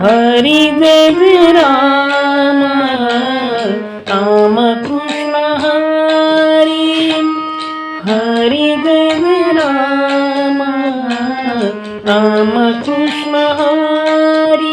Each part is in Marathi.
हरी जय जय राम राम कृष्ण हरी हरी जय जय राम राम कृष्ण हरी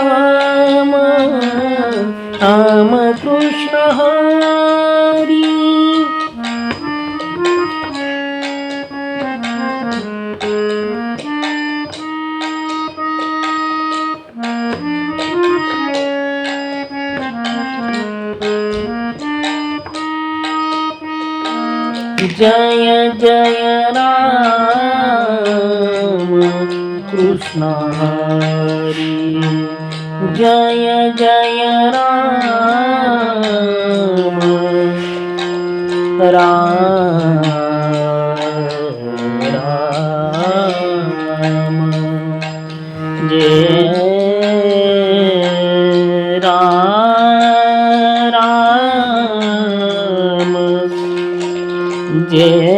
जय जय राम राम कृष्ण हरी जय जय राम कृष्ण हरी ജയ ജയ രാമ രാമ ജയ രാമ ജയ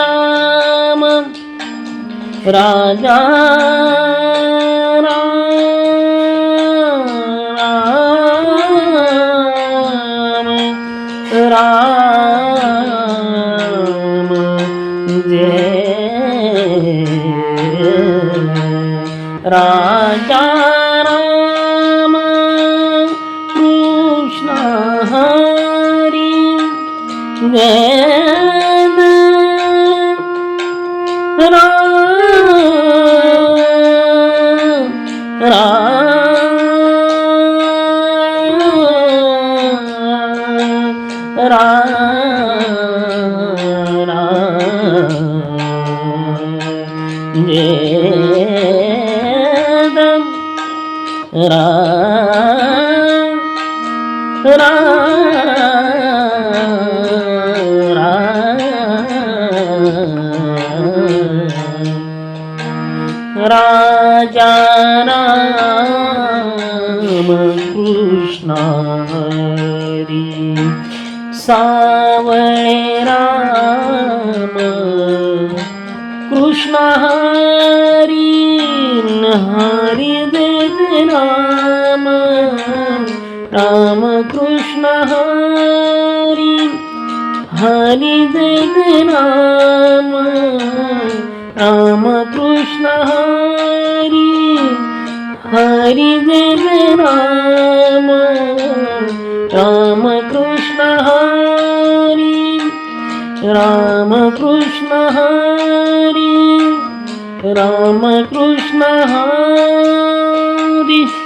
രാമ രാജ રામ જય. રાજા રામ કૃષ્ણ હરી જય. राम राम वेद राम राजा राम कृष्ण हरी सावळे राम कृष्ण हरी हरी राम राम कृष्ण हरी हरी जय राम राम कृष्ण हरी हरी राम हरी रामकृष्ण हरी।